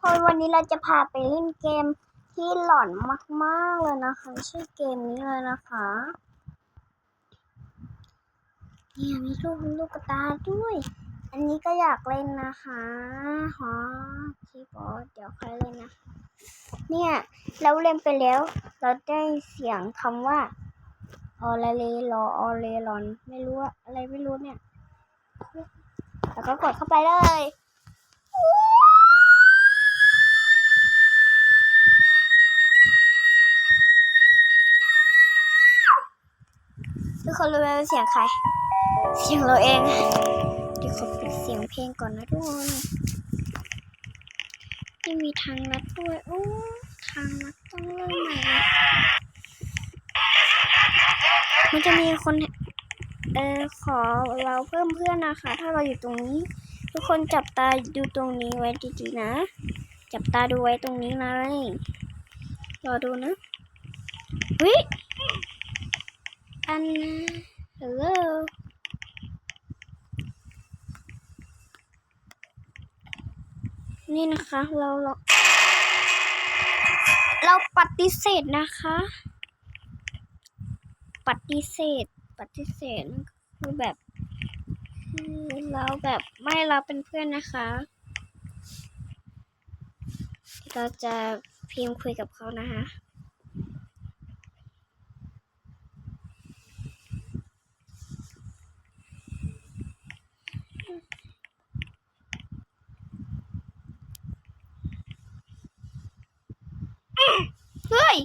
คนวันนี้เราจะพาไปเล่นเกมที่หลอนมากๆเลยนะคะชื่อเกมนี้เลยนะคะเนี่ยมีลูกลูกตาด้วย อันนี้ก็อยากเล่นนะคะฮะคีย์บอร์ดเดี๋ยวค่อยเล่นนะเนี่ยเราเล่นไปแล้ว เราได้เสียงคำว่าออเลเลรอออเลรอน ไม่รู้อะไรไม่รู้เนี่ย แล้วก็กดเข้าไปเลย ทุก คนรู้ไหมว่าเสียงใคร เสียงเราเอง เดี๋ยวขอปิดเสียงเพลงก่อนนะทุกคนนี่มีทางลัดด้วยโอ้ทางลัดต้องเริ่มใหม่มันจะมีคนเออขอเราเพิ่มเพื่อนนะคะ ถ้าเราอยู่ตรงนี้ ทุกคนจับตาดูตรงนี้ไว้ดีๆนะ จับตาดูไว้ตรงนี้เลยรอดูนะเอันนะ hello นี่นะคะ เราเราเราปฏิเสธนะคะ ปฏิเสธ ปฏิเสธคือแบบคือเราแบบไม่เราเป็นเพื่อนนะคะ เราจะพิมพ์คุยกับเขานะคะ เฮ้ย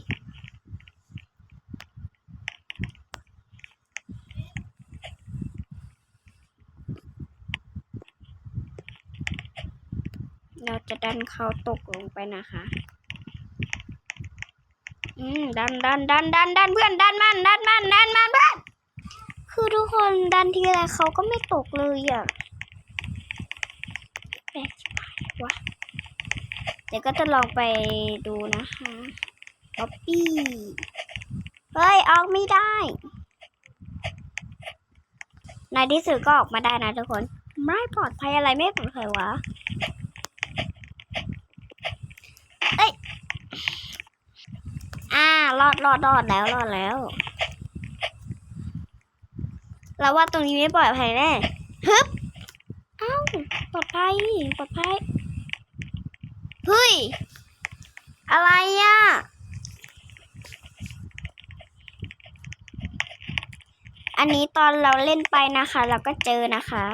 เราจะดันเขาตกลงไปนะคะ อืมดันดันดันดันดันเพื่อนดันมันดันมันดันมันเพื่อนคือทุกคนดันทีไรเขาก็ไม่ตกเลยอะแปลกชิบหายวะเดี๋ยวก็จะลองไปดูนะคะป๊อปปี้เฮ้ย ออกไม่ได้ในที่สุดก็ออกมาได้นะทุกคน ไม่ปลอดภัยอะไรไม่ปลอดภัยวะ เอ้ย อ่ารอ ดรอดรอดแล้วรอดแล้ว เราว่าตรงนี้ไม่ปลอดภัยแน่ฮึบเอ้าปลอดภัยปลอดภัยเฮ้ย อะไรอะอันนี้ตอนเราเล่นไปนะคะ เราก็เจอนะคะ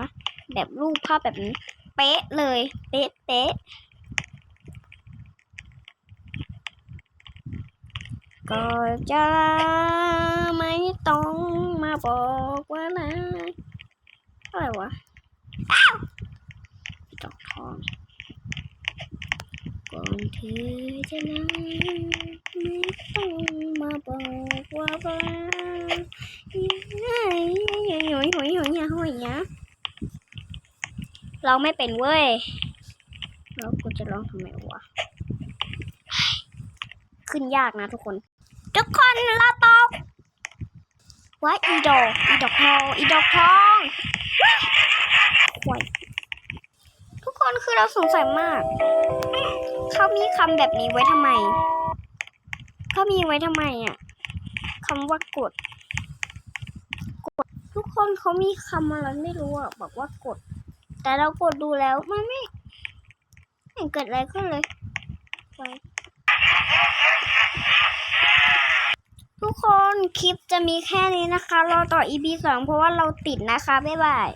แบบรูปภาพแบบนี้ เป๊ะเลย เป๊ะเป๊ะ ก็จะไม่ต้องมาบอกว่านะอะไรวะอ้าวดอกทองก่อนเธอจะนั้นไม่ต้องมาบอกว่าบ้าหอยหอยหอยหอยหอยนะเราไม่เป็นเว้ยแล้วกูจะร้องทำไมวะขึ้นยากนะทุกคน ทุกคนเราตกว่าอีดอกอีดอกทองอีดอกทองหวยทุกคนคือเราสงสัยมาก เขามีคำแบบนี้ไว้ทำไม เขามีไว้ทำไมอะคำว่ากด กด ทุกคนเขามีคำอะไรไม่รู้อะบอกว่ากด แต่เรากดดูแล้วมันไม่ไม่เห็นเกิดอะไรขึ้นเลยไปทุก คลิปจะมีแค่นี้นะคะ รอต่อ EP สองเพราะว่าเราติดนะคะ บ๊ายบาย